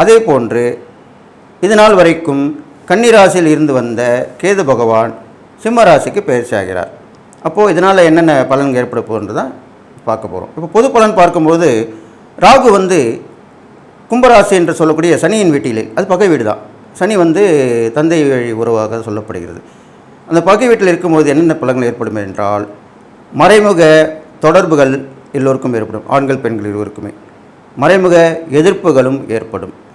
அதே போன்று இது நாள் வரைக்கும் கன்னிராசியில் இருந்து வந்த கேது பகவான் சிம்ம ராசிக்கு பயிற்சி ஆகிறார் அப்போது இதனால் என்னென்ன பலன்கள் ஏற்பட போகிறது தான் பார்க்க போகிறோம் இப்போ பொது பலன் பார்க்கும்போது ராகு வந்து கும்பராசி என்று சொல்லக்கூடிய சனியின் வீட்டிலே அது பகை வீடு தான் சனி வந்து தந்தை வழி உறவாக சொல்லப்படுகிறது. அந்த பகை வீட்டில் இருக்கும்போது என்னென்ன பலன்கள் ஏற்படும் என்றால் மறைமுக தொடர்புகள் எல்லோருக்கும் ஏற்படும் ஆண்கள் பெண்கள் இருவருக்குமே. மறைமுக எதிர்ப்புகளும் ஏற்படும்.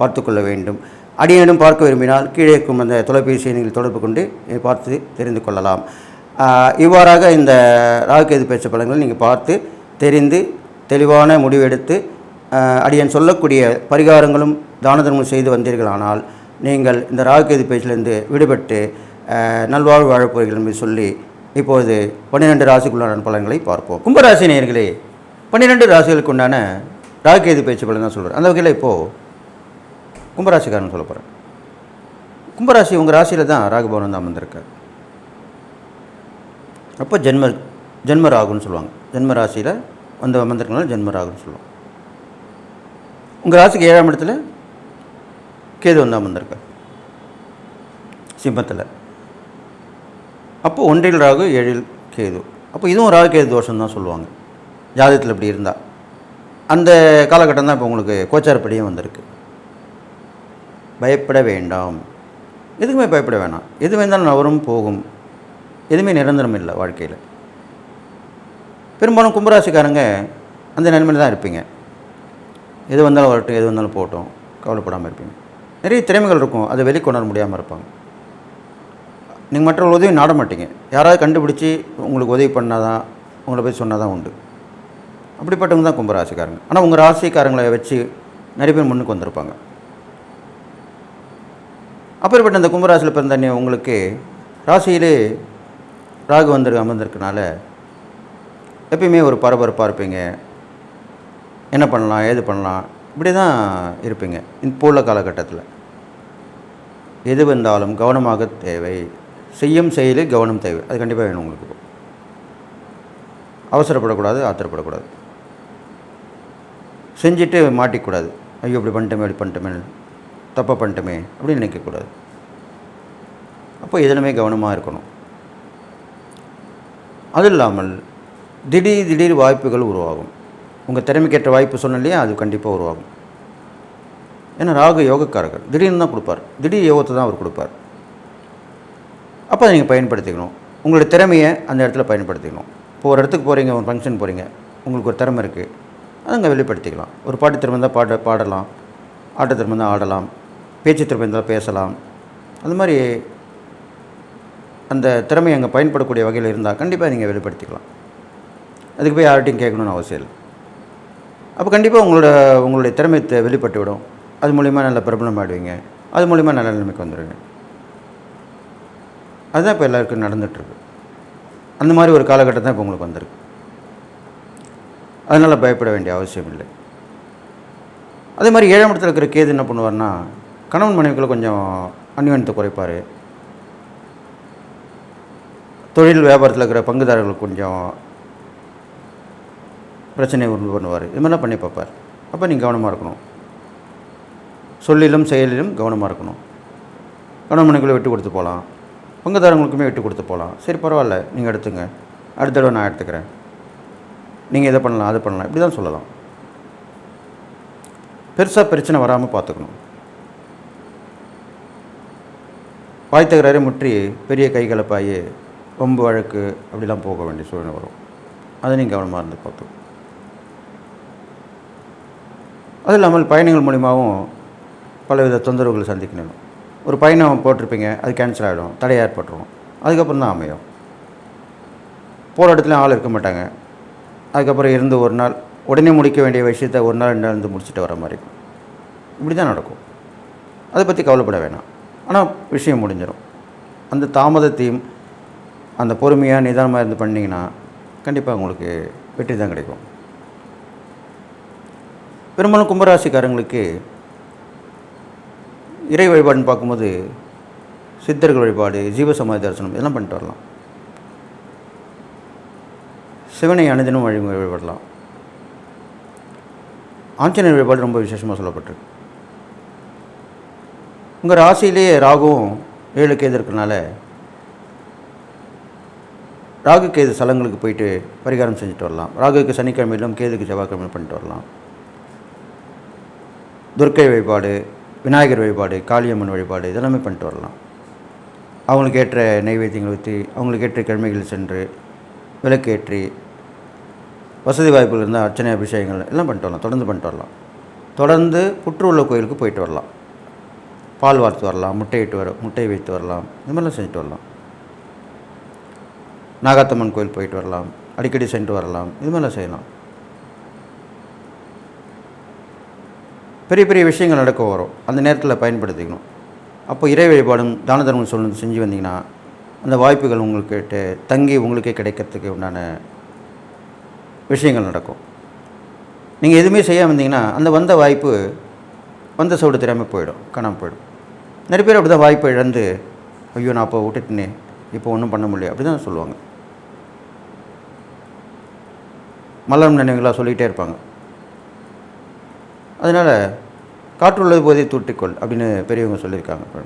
பார்த்து கொள்ள வேண்டும். அடியேனும் பார்க்க விரும்பினால் கீழே இருக்கும் அந்த தொலைபேசியை நீங்கள் தொடர்பு கொண்டு பார்த்து தெரிந்து கொள்ளலாம். இவ்வாறாக இந்த ராகுகேது பேச்ச பலன்களை நீங்கள் பார்த்து தெரிந்து தெளிவான முடிவெடுத்து அடியன் அடியேன் சொல்லக்கூடிய பரிகாரங்களும் தான தர்மம் செய்து வந்தீர்களானால் நீங்கள் இந்த ராகுகேது பேச்சிலிருந்து விடுபட்டு நல்வாழ்வு வாழப்போகிறீர்கள் என்று சொல்லி இப்போது பன்னிரெண்டு ராசிக்குள்ளான பலன்களை பார்ப்போம். கும்பராசி நேர்களே பன்னிரெண்டு ராசிகளுக்கு உண்டான ராகுகேது பேச்சு பலன் தான் சொல்கிறேன் அந்த வகையில் இப்போது கும்பராசிக்காரன் சொல்ல போகிறேன் கும்பராசி உங்கள் ராசியில் தான் ராகுபவன் வந்து அமர்ந்திருக்கார். அப்போ ஜென்ம ஜென்ம ராகுன்னு சொல்லுவாங்க. ஜென்ம ராசியில் வந்து அமர்ந்திருக்கனால ஜென்ம ராகுன்னு சொல்லுவாங்க. உங்கள் ராசிக்கு ஏழாம் இடத்துல கேது வந்து அமர்ந்திருக்கார். சிம்மத்தில். அப்போ ஒன்றில் ராகு ஏழில் கேது. அப்போ இதுவும் ராகு கேது தோஷம் தான் சொல்லுவாங்க. ஜாதகத்தில் இப்படி இருந்தால் அந்த காலகட்டம் தான் இப்போ உங்களுக்கு கோச்சாரப்படியும் வந்திருக்கு. பயப்பட வேண்டாம். எதுக்குமே பயப்பட வேணாம். எது வேணாலும் நவரும் போகும். எதுவுமே நிரந்தரம் இல்லை வாழ்க்கையில். பெரும்பாலும் கும்பராசிக்காரங்க அந்த நிலைமையில் தான் இருப்பீங்க. எது வந்தாலும் வரட்டும் எது வந்தாலும் போகட்டும். கவலைப்படாமல் இருப்பீங்க. நிறைய திறமைகள் இருக்கும். அதை வெளிக்கொணர முடியாமல் இருப்பாங்க. நீங்கள் மற்றவர்கள் உதவி நாட மாட்டீங்க. யாராவது கண்டுபிடிச்சி உங்களுக்கு உதவி பண்ணால் தான் உங்களை போய் சொன்னால் தான் உண்டு. அப்படிப்பட்டவங்க தான் கும்பராசிக்காரங்க. ஆனால் உங்கள் ராசிக்காரங்களை வச்சு நிறைய பேர் முன்னுக்கு வந்திருப்பாங்க. அப்படிப்பட்ட இந்த கும்பராசியில் பிறந்த நீ உங்களுக்கு ராசியிலே ராகு வந்திருக்கு அமர்ந்திருக்கனால எப்பயுமே ஒரு பரபரப்பாக இருப்பீங்க. என்ன பண்ணலாம் ஏது பண்ணலாம் இப்படி தான் இருப்பீங்க. இப்போ உள்ள காலகட்டத்தில். எது வந்தாலும் கவனமாக தேவை. செய்யும் செயலில் கவனம் தேவை. அது கண்டிப்பாக வேணும் உங்களுக்கு. அவசரப்படக்கூடாது ஆத்திரப்படக்கூடாது. செஞ்சுட்டு மாட்டிக்கூடாது. ஐயோ இப்படி பண்ணிட்டோமே இப்படி பண்ணிட்டோமே தப்பாக பண்ணிட்டோமே அப்படின்னு நினைக்கக்கூடாது. அப்போ எதிலுமே கவனமாக இருக்கணும். அது இல்லாமல் திடீர் திடீர் வாய்ப்புகள் உருவாகும். உங்கள் திறமைக்கேற்ற வாய்ப்பு சொன்னேன் இல்லையா அது கண்டிப்பாக உருவாகும். ஏன்னா ராகு யோகக்காரர்கள் திடீர்னு தான் கொடுப்பார். திடீர் யோகத்தை தான் அவர் கொடுப்பார். அப்போ அதை நீங்கள் பயன்படுத்திக்கணும். உங்களுடைய திறமையை அந்த இடத்துல பயன்படுத்திக்கணும். இப்போ ஒரு இடத்துக்கு போகிறீங்க ஒரு ஃபங்க்ஷன் போகிறீங்க உங்களுக்கு ஒரு திறமை இருக்குது அதை அங்கே வெளிப்படுத்திக்கலாம். ஒரு பாட்டு திறமை இருந்தால் பாட பாடலாம். ஆட்ட திறமை இருந்தால் ஆடலாம். பேச்சு திறமை இருந்தால் பேசலாம். அது மாதிரி அந்த திறமை அங்கே பயன்படக்கூடிய வகையில் இருந்தால் கண்டிப்பாக நீங்கள் வெளிப்படுத்திக்கலாம். அதுக்கு போய் யார்கிட்டையும் கேட்கணும்னு அவசியம் இல்லை. அப்போ கண்டிப்பாக உங்களோட உங்களுடைய திறமை வெளிப்பட்டு விடும் அது மூலிமா நல்ல பிரபலம் ஆடுவீங்க. அது மூலிமா நல்ல நிலைமைக்கு வந்துடுவீங்க அதுதான் இப்போ எல்லாருக்கும் நடந்துகிட்ருக்கு. அந்த மாதிரி ஒரு காலகட்டம் தான் இப்போ உங்களுக்கு வந்திருக்கு. அதனால் பயப்பட வேண்டிய அவசியம் இல்லை. அதே மாதிரி ஏழாம் இடத்துல இருக்கிற கேது என்ன பண்ணுவார்னா கணவன் மனைவிக்குள்ள கொஞ்சம் அந்யோன்யத்தை குறைப்பார். தொழில் வியாபாரத்தில் இருக்கிற பங்குதாரர்களுக்கு கொஞ்சம் பிரச்சனை உண்டு பண்ணுவார். இது மாதிரிலாம் பண்ணி பார்ப்பார். அப்போ நீங்கள் கவனமாக இருக்கணும். சொல்லிலும் செயலிலும் கவனமாக இருக்கணும். கணவன் மனைவிக்குள்ளே விட்டு கொடுத்து போகலாம். பங்குதாரங்களுக்குமே விட்டு கொடுத்து போகலாம். சரி பரவாயில்ல. நீங்கள் எடுத்துங்க. அடுத்த தடவை நான் எடுத்துக்கிறேன். நீங்கள் இதை பண்ணலாம் அது பண்ணலாம். இப்படி தான் சொல்லலாம். பெருசாக பிரச்சனை வராமல் பார்த்துக்கணும். வாய் முற்றி பெரிய கைகலப்பாயி வம்பு வழக்கு அப்படிலாம் போக வேண்டிய சூழ்நிலை வரும். அதை நீங்கள் கவனமாக இருந்து பார்த்து அது இல்லாமல் பயணங்கள் மூலிமாவும் பலவித தொந்தரவுகளை சந்திக்கணும் ஒரு பயணம் போட்டிருப்பீங்க அது கேன்சல் ஆகிடும் தடை ஏற்பட்டுரும். அதுக்கப்புறம் தான் அமையும். போகிற இடத்துல ஆள் இருக்க மாட்டாங்க. அதுக்கப்புறம் இருந்து ஒரு நாள் உடனே முடிக்க வேண்டிய விஷயத்தை ஒரு நாள் ரெண்டு நாள் இருந்து முடிச்சுட்டு வர மாதிரி இருக்கும். இப்படி தான் நடக்கும். அதை பற்றி கவலைப்பட வேணாம். ஆனால் விஷயம் முடிஞ்சிடும் அந்த தாமதத்தையும் அந்த பொறுமையாக நிதானமாக இருந்து பண்ணிங்கன்னா கண்டிப்பாக உங்களுக்கு வெற்றி தான் கிடைக்கும். பெரும்பாலும் கும்பராசிக்காரங்களுக்கு இறை வழிபாடுன்னு பார்க்கும்போது சித்தர்கள் வழிபாடு ஜீவசமாதி தரிசனம் இதெல்லாம் பண்ணிட்டு வரலாம். சிவனை அனுதினம் வழி வழிபடலாம். ஆஞ்சநேயர் வழிபாடு ரொம்ப விசேஷமாக சொல்லப்பட்டிருக்கு. உங்கள் ராசியிலேயே ராகுவும் ஏழு கேது இருக்கிறனால ராகு கேது ஸ்தலங்களுக்கு போயிட்டு பரிகாரம் செஞ்சுட்டு வரலாம். ராகுக்கு சனிக்கிழமையிலும் கேதுக்கு செவ்வாய்க்கிழமையிலும் பண்ணிட்டு வரலாம். துர்க்கை வழிபாடு விநாயகர் வழிபாடு காளியம்மன் வழிபாடு இதெல்லாமே பண்ணிட்டு வரலாம். அவங்களுக்கு ஏற்ற நைவேத்தியங்கள் ஊற்றி அவங்களுக்கு ஏற்ற கிழமைகள் சென்று விளக்கேற்றி வசதி வாய்ப்புகள் இருந்தால் அர்ச்சனை அபிஷேகங்கள் எல்லாம் பண்ணிட்டு வரலாம். தொடர்ந்து பண்ணிட்டு வரலாம். தொடர்ந்து புற்றுள்ள கோயிலுக்கு போயிட்டு வரலாம். பால் வார்த்து வரலாம் முட்டையிட்டு வர முட்டையை வைத்து வரலாம் இது மாதிரிலாம் செஞ்சுட்டு வரலாம். நாகாத்தம்மன் கோயில் போயிட்டு வரலாம் அடிக்கடி சென்று வரலாம் இது மாதிரிலாம் செய்யலாம். பெரிய பெரிய விஷயங்கள் நடக்க வரும். அந்த நேரத்தில் பயன்படுத்திக்கணும். அப்போ இறை வழிபாடும் தான தர்மம் சொல்லணும் செஞ்சு வந்தீங்கன்னா அந்த வாய்ப்புகள் உங்களுக்கு தங்கி உங்களுக்கே கிடைக்கிறதுக்கு உண்டான விஷயங்கள் நடக்கும். நீங்கள் எதுவுமே செய்யாமல் இருந்தீங்கன்னா அந்த வந்த வாய்ப்பு வந்த சவுடு தெரியாமல் போயிடும் காணாமல் போயிடும். நிறைய பேர் அப்படி தான் வாய்ப்பை இழந்து ஐயோ நான் அப்போ விட்டுட்டேனே இப்போ ஒன்றும் பண்ண முடியல அப்படி தான் சொல்லுவாங்க. மலரும் நினைவுகளாக சொல்லிகிட்டே இருப்பாங்க. அதனால் காற்றுள்ளது போதே தூட்டிக்கொள் அப்படின்னு பெரியவங்க சொல்லியிருக்காங்க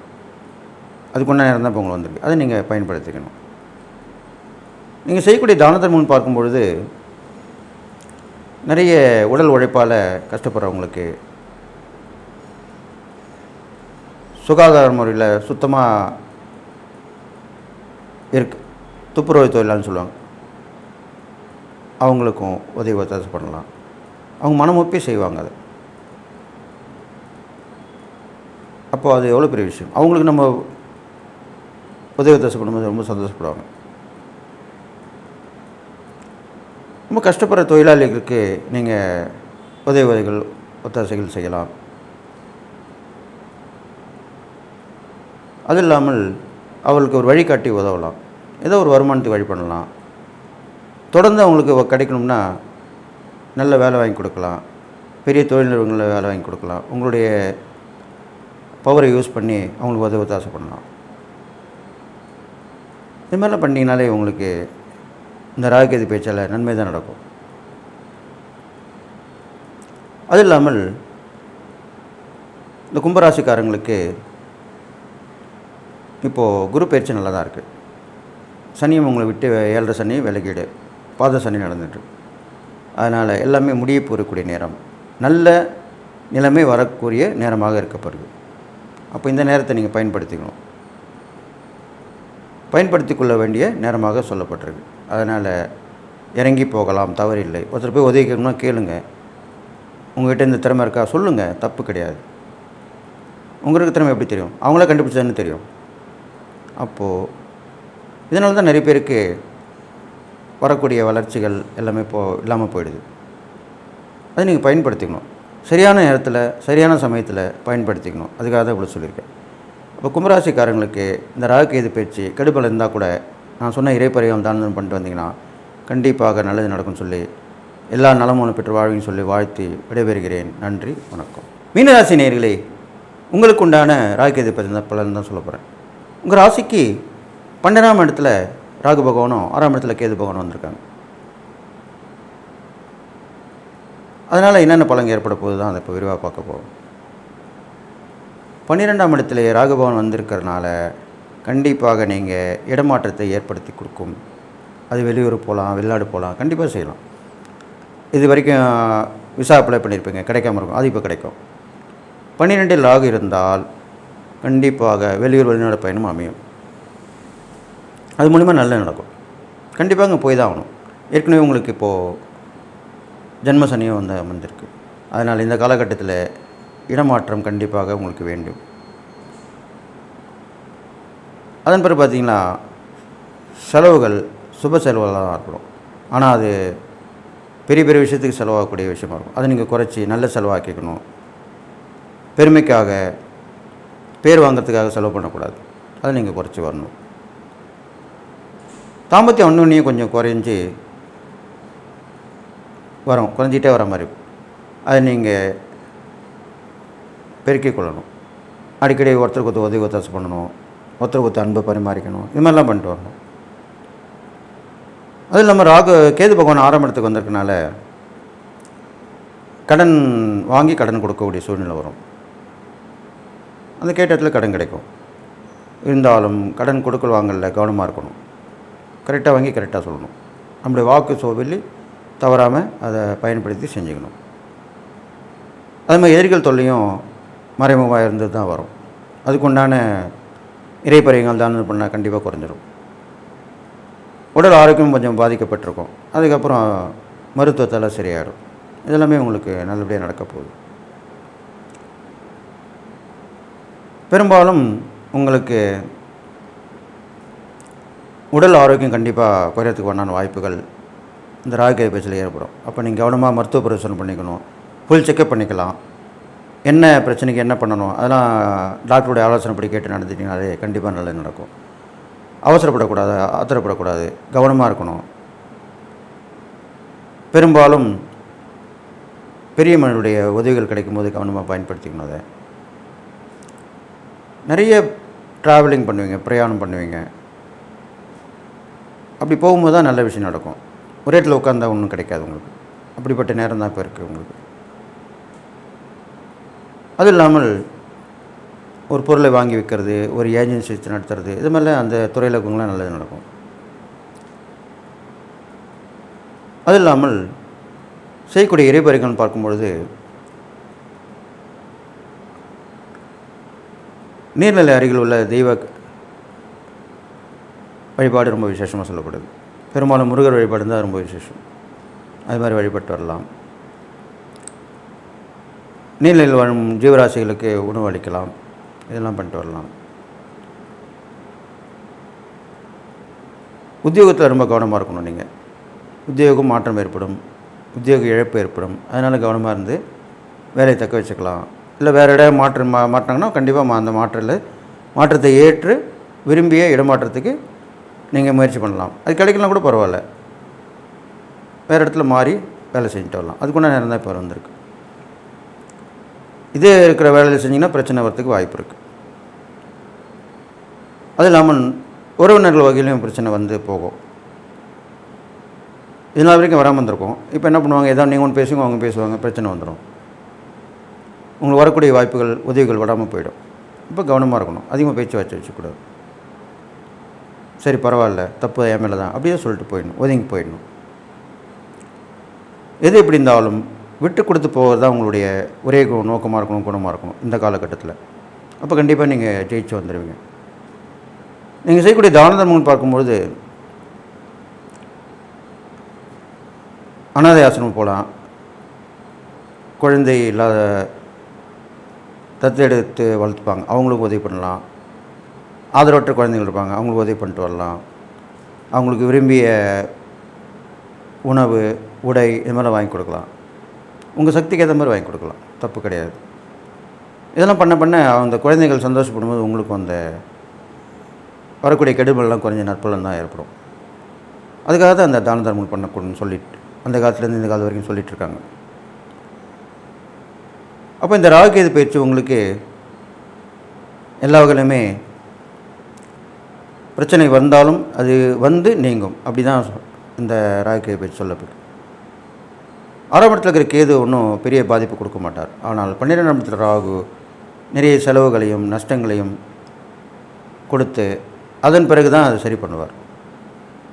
அதுக்குள்ள நேரம் தான் இப்போ உங்களுக்கு வந்திருக்கு. அதை நீங்கள் பயன்படுத்திக்கணும். நீங்கள் செய்யக்கூடிய தான தர்மம்னு பார்க்கும்பொழுது நிறைய உடல் உழைப்பால் கஷ்டப்படுறவங்களுக்கு சுகாதார முறையில் சுத்தமாக இருக்கு. துப்புரவு தொழிலான்னு சொல்லுவாங்க. அவங்களுக்கும் உதவி ஒத்தாசை பண்ணலாம் அவங்க மனமொப்பி செய்வாங்க அதை. அப்போது அது எவ்வளோ பெரிய விஷயம்? அவங்களுக்கு நம்ம உதவி ஒத்தாசை பண்ணும்போது ரொம்ப சந்தோஷப்படுவாங்க. ரொம்ப கஷ்டப்படுற தொழிலாளிகளுக்கு நீங்கள் உதவி உதவிகள் ஒத்தாசைகள் செய்யலாம். அது இல்லாமல் அவளுக்கு ஒரு வழிகாட்டி உதவலாம். ஏதோ ஒரு வருமானத்துக்கு வழி பண்ணலாம். தொடர்ந்து அவங்களுக்கு கிடைக்கணும்னா நல்ல வேலை வாங்கி கொடுக்கலாம். பெரிய தொழில் நிறுவனங்களில் வேலை வாங்கி கொடுக்கலாம். உங்களுடைய பவரை யூஸ் பண்ணி அவங்களுக்கு உதவி ஒத்தாசை பண்ணலாம். இது மாதிரிலாம் பண்ணிங்கனாலே உங்களுக்கு இந்த ராகுகேது பேச்சால் நன்மை தான் நடக்கும். அது இல்லாமல் இந்த கும்பராசிக்காரங்களுக்கு இப்போது குரு பயிற்சி நல்லா தான் இருக்குது சனியும் உங்களை விட்டு ஏழரை சனி விலகிடு. பாத சனி நடந்துட்டு அதனால் எல்லாமே முடிய போகக்கூடிய நேரம். நல்ல நிலைமை வரக்கூடிய நேரமாக இருக்கப்படுது அப்போ இந்த நேரத்தை நீங்கள் பயன்படுத்திக்கணும். பயன்படுத்தி கொள்ள வேண்டிய நேரமாக சொல்லப்பட்டிருக்கு. அதனால் இறங்கி போகலாம் தவறில்லை. ஒருத்தர் போய் உதவி கேட்கணும்னா கேளுங்க. உங்கள்கிட்ட இந்த திறமை இருக்கா? சொல்லுங்கள் தப்பு கிடையாது. உங்களுக்கு திறமை எப்படி தெரியும்? அவங்களே கண்டுபிடிச்சதுன்னு தெரியும். அப்போது இதனால தான் நிறைய பேருக்கு வரக்கூடிய வளர்ச்சிகள் எல்லாமே போ இல்லாமல் போயிடுது. அதை நீங்கள் பயன்படுத்திக்கணும். சரியான நேரத்தில் சரியான சமயத்தில் பயன்படுத்திக்கணும். அதுக்காக தான் இவ்வளோ சொல்லியிருக்கேன். இப்போ கும்பராசிக்காரங்களுக்கு இந்த ராகுகேது பேச்சு கெடுபல் இருந்தால் கூட நான் சொன்ன இறைப்பறியம் தானம் பண்ணிட்டு வந்தீங்கன்னா கண்டிப்பாக நல்லது நடக்கும்னு சொல்லி எல்லா நலமும் பெற்று வாழ்வின்னு சொல்லி வாழ்த்து விடைபெறுகிறேன். நன்றி வணக்கம். மீனராசி நேர்களே உங்களுக்கு உண்டான ராகுகேது பற்றி தான் பலன் தான் சொல்ல போகிறேன் உங்கள் ராசிக்கு பன்னெண்டாம் இடத்துல ராகு பகவானும் ஆறாம் இடத்துல கேது பகவானும் வந்திருக்காங்க. அதனால் என்னென்ன பலன் ஏற்பட போகுது தான் அதை இப்போ விரிவாக பார்க்க போகிறோம் பன்னிரெண்டாம் இடத்துல ராகு பகவான் வந்திருக்கிறனால கண்டிப்பாக நீங்கள் இடமாற்றத்தை ஏற்படுத்தி கொடுக்கும். அது வெளியூர் போகலாம் வெளிநாடு போகலாம் கண்டிப்பாக செய்யலாம். இது வரைக்கும் விசா அப்ளை பண்ணியிருப்பீங்க கிடைக்காம இருக்கும் அது இப்போ கிடைக்கும். பன்னிரெண்டில் ராகு இருந்தால் கண்டிப்பாக வெளியூர் வெளிநாடு பயணம் அமையும். அது மூலிமா நல்ல நடக்கும். கண்டிப்பாக அங்கே போய் தான் ஆகணும். ஏற்கனவே உங்களுக்கு இப்போது ஜென்ம சனியும் வந்து அமைஞ்சிருக்கு அதனால் இந்த காலகட்டத்தில் இடமாற்றம் கண்டிப்பாக உங்களுக்கு வேண்டும். அதன் பிறகு பார்த்தீங்கன்னா செலவுகள் சுப செலவுகளாக தான் இருக்கணும் ஆனால் அது பெரிய பெரிய விஷயத்துக்கு செலவாகக்கூடிய விஷயமா இருக்கும். அதை நீங்கள் குறைச்சி நல்ல செலவாக்கிக்கணும். பெருமைக்காக பேர் வாங்கிறதுக்காக செலவு பண்ணக்கூடாது. அதை நீங்கள் குறைச்சி வரணும். தாம்பத்தியம் ஒன்று கொஞ்சம் குறைஞ்சி வரும் குறைஞ்சிட்டே வர மாதிரி அதை நீங்கள் பெருக்கிக் கொள்ளணும். அடிக்கடி ஒருத்தருக்கு ஒருத்தர் உதவி ஒத்தாசை பண்ணணும். ஒருத்தருக்கு ஒருத்தர் அன்பை பரிமாறிக்கணும். இது மாதிரிலாம் பண்ணிட்டு வரணும். அதுவும் இல்லாமல் ராகு கேது பகவான் ஆறாம் இடத்துக்கு வந்திருக்கனால கடன் வாங்கி கடன் கொடுக்கக்கூடிய சூழ்நிலை வரும். அந்த கேட்ட இடத்துல கடன் கிடைக்கும். இருந்தாலும் கடன் கொடுக்கல் வாங்கல கவனமாக இருக்கணும் கரெக்டாக வாங்கி கரெக்டாக சொல்லணும். நம்முடைய வாக்கு சோவில்லி தவறாமல் அதை பயன்படுத்தி செஞ்சுக்கணும். அது மாதிரி எதிரிகள் தொல்லையும் மறைமுகமாக இருந்து தான் வரும். அதுக்குண்டான இறைப்பறையங்கள் தான் பண்ணால் கண்டிப்பாக குறைஞ்சிரும். உடல் ஆரோக்கியம் கொஞ்சம் பாதிக்கப்பட்டிருக்கும். அதுக்கப்புறம் மருத்துவத்தால் சரியாயிடும் இதெல்லாமே உங்களுக்கு நல்லபடியாக நடக்க போகுது. பெரும்பாலும் உங்களுக்கு உடல் ஆரோக்கியம் கண்டிப்பாக குறையறதுக்கு உண்டான வாய்ப்புகள் இந்த ராகுகை பேச்சில் ஏற்படும். அப்போ நீங்கள் கவனமாக மருத்துவ பரிசோதனை பண்ணிக்கணும். ஃபுல் செக்கப் பண்ணிக்கலாம். என்ன பிரச்சனைக்கு என்ன பண்ணணும்? அதெல்லாம் டாக்டருடைய ஆலோசனைப்படி கேட்டு நடந்துட்டிங்கனாலே கண்டிப்பாக நல்லது நடக்கும். அவசரப்படக்கூடாது ஆத்திரப்படக்கூடாது கவனமாக இருக்கணும். பெரும்பாலும் பெரிய மனிதனுடைய உதவிகள் கிடைக்கும்போது கவனமாக பயன்படுத்திக்கணும் அதை. நிறைய ட்ராவலிங் பண்ணுவீங்க பிரயாணம் பண்ணுவீங்க. அப்படி போகும்போது தான் நல்ல விஷயம் நடக்கும். ஒரே இடத்துல உட்காந்தா ஒன்றும் கிடைக்காது உங்களுக்கு. அப்படிப்பட்ட நேரம் தான் இப்போ இருக்குது உங்களுக்கு. அது இல்லாமல் ஒரு பொருளை வாங்கி விற்கிறது ஒரு ஏஜென்சி வச்சு நடத்துறது இது மாதிரிலாம் அந்த துறையில் இருக்கவங்களாம் நல்லது நடக்கும். அது இல்லாமல் செய்யக்கூடிய இறைபறிகள் பார்க்கும்பொழுது நீர்நிலை அருகில் உள்ள தெய்வ வழிபாடு ரொம்ப விசேஷமாக சொல்லப்படுது. பெரும்பாலும் முருகர் வழிபாடு தான் ரொம்ப விசேஷம். அது மாதிரி வழிபட்டு வரலாம். நீர்நிலையில் வாழும் ஜீவராசிகளுக்கு உணவு அளிக்கலாம். இதெல்லாம் பண்ணிட்டு வரலாம். உத்தியோகத்தில் ரொம்ப கவனமாக இருக்கணும் நீங்கள் உத்தியோகம் மாற்றம் ஏற்படும். உத்தியோக இழப்பு ஏற்படும். அதனால் கவனமாக இருந்து வேலையை தக்க வச்சுக்கலாம். இல்லை வேறு இடம் மாற்று மா மாற்றினாங்கன்னா கண்டிப்பாக அந்த மாற்றில் மாற்றத்தை ஏற்று விரும்பிய இடமாற்றத்துக்கு நீங்கள் முயற்சி பண்ணலாம். அது கிடைக்கலாம் கூட பரவாயில்ல. வேறு இடத்துல மாறி வேலை செஞ்சுட்டு வரலாம். அதுக்குள்ள நேரம் தான் இப்போ வந்திருக்கு. இதே இருக்கிற வேலையில் செஞ்சிங்கன்னா பிரச்சனை வரத்துக்கு வாய்ப்பு இருக்குது அது இல்லாமல் உறவினர்கள் வகையிலையும் பிரச்சனை வந்து போகும். இதனால் வரைக்கும் வராமல் வந்திருக்கும் இப்போ என்ன பண்ணுவாங்க? ஏதாவது நீங்கள் ஒன்று பேசுங்க அவங்க பேசுவாங்க பிரச்சனை வந்துடும். உங்களுக்கு வரக்கூடிய வாய்ப்புகள் உதவிகள் விடாமல் போயிடும். இப்போ கவனமாக இருக்கணும். அதிகமாக பேச்சு வச்சு வச்சுக்கூடாது. சரி பரவாயில்ல. தப்பு என் மேலே தான். அப்படியே சொல்லிட்டு போயிடணும். ஒதுங்கி போயிடணும். எது எப்படி இருந்தாலும் விட்டு கொடுத்து போகிறது தான் உங்களுடைய ஒரே கு- நோக்கமாக இருக்கணும் குணமாக இருக்கணும் இந்த காலகட்டத்தில். அப்போ கண்டிப்பாக நீங்கள் ஜெயிச்சு வந்துடுவீங்க நீங்கள் செய்யக்கூடிய தான தர்மம்னு பார்க்கும்பொழுது அனாதை ஆசிரமம் போகலாம் குழந்தை இல்லாத தத்தெடுத்து வளர்த்துப்பாங்க. அவங்களுக்கு உதவி பண்ணலாம். ஆதரவற்ற குழந்தைகள் இருப்பாங்க. அவங்களுக்கு உதவி பண்ணிட்டு வரலாம். அவங்களுக்கு விரும்பிய உணவு உடை இது மாதிரிலாம் வாங்கி கொடுக்கலாம். உங்கள் சக்திக்கு ஏற்ற மாதிரி வாங்கி கொடுக்கலாம். தப்பு கிடையாது. இதெல்லாம் பண்ண பண்ண அந்த குழந்தைகள் சந்தோஷப்படும்போது உங்களுக்கு அந்த வரக்கூடிய கெடுபலெலாம் குறைஞ்ச நற்பலன் தான் ஏற்படும். அதுக்காக தான் அந்த தான தர்மங்கள் பண்ணக்கூடாதுன்னு சொல்லிட்டு அந்த காலத்துலேருந்து இந்த காலம் வரைக்கும் சொல்லிகிட்டு இருக்காங்க. அப்போ இந்த ராகுகேது பயிற்சி உங்களுக்கு எல்லா வகையிலுமே பிரச்சனை வந்தாலும் அது வந்து நீங்கும். அப்படி தான் இந்த ராகுகேது பயிற்சி சொல்லப்படுது ஆறாம் இடத்துல இருக்கிற கேது ஒன்றும் பெரிய பாதிப்பு கொடுக்க மாட்டார். ஆனால் பன்னிரெண்டாம் இடத்துல ராகு நிறைய செலவுகளையும் நஷ்டங்களையும் கொடுத்து அதன் பிறகு தான் அது சரி பண்ணுவார்.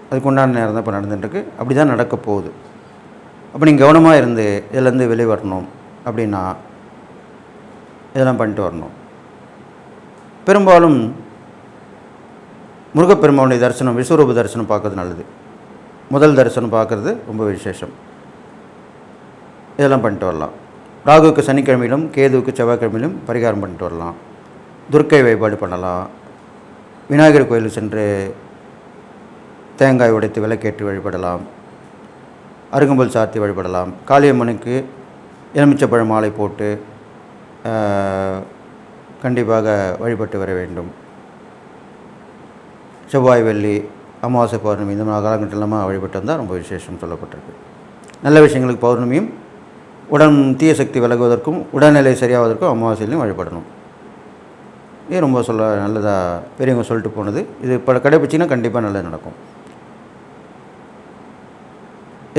அதுக்கு உண்டான நேரம் தான் இப்போ நடந்துட்டுருக்கு. அப்படி தான் நடக்க போகுது. அப்போ நீங்கள் கவனமாக இருந்து இதுலேருந்து வெளியே வரணும் அப்படின்னா இதெல்லாம் பண்ணிட்டு வரணும். பெரும்பாலும் முருகப்பெருமானுடைய தரிசனம் விஸ்வரூப தரிசனம் பார்க்கறது நல்லது. முதல் தரிசனம் பார்க்குறது ரொம்ப விசேஷம். இதெல்லாம் பண்ணிட்டு வரலாம். ராகுவுக்கு சனிக்கிழமையிலும் கேதுவுக்கு செவ்வாய்க்கிழமையிலும் பரிகாரம் பண்ணிட்டு வரலாம். துர்க்கை வழிபாடு பண்ணலாம். விநாயகர் கோயிலுக்கு சென்று தேங்காய் உடைத்து விளக்கேற்றி வழிபடலாம். அருகம்புல் சாத்தி வழிபடலாம். காளியம்மனுக்கு எலுமிச்சப்பழ மாலை போட்டு கண்டிப்பாக வழிபட்டு வர வேண்டும். செவ்வாய் வெள்ளி அமாவாசை பௌர்ணமி இந்த மாதிரி காலகட்டமாக வழிபட்டு வந்தால் ரொம்ப விசேஷம் சொல்லப்பட்டிருக்கு. நல்ல விஷயங்களுக்கு பௌர்ணமியும் உடன் தீய சக்தி விலகுவதற்கும் உடல்நிலை சரியாவதற்கும் அமாவாசையிலையும் வழிபடணும். இது ரொம்ப சொல்ல நல்லதாக பெரியவங்க சொல்லிட்டு போனது. இது இப்போ கடைபிடிச்சிங்கன்னா கண்டிப்பாக நல்லது நடக்கும்.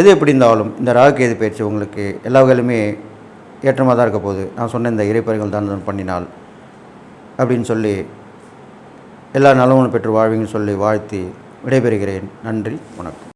எது எப்படி இருந்தாலும் இந்த ராகுகேது பயிற்சி உங்களுக்கு எல்லா வகையிலுமே ஏற்றமாக தான் இருக்க போகுது. நான் சொன்ன இந்த இறைப்பறிகள் தான் பண்ணினால் அப்படின்னு சொல்லி எல்லா நலமும் பெற்று வாழ்வீங்கன்னு சொல்லி வாழ்த்தி விடைபெறுகிறேன். நன்றி வணக்கம்.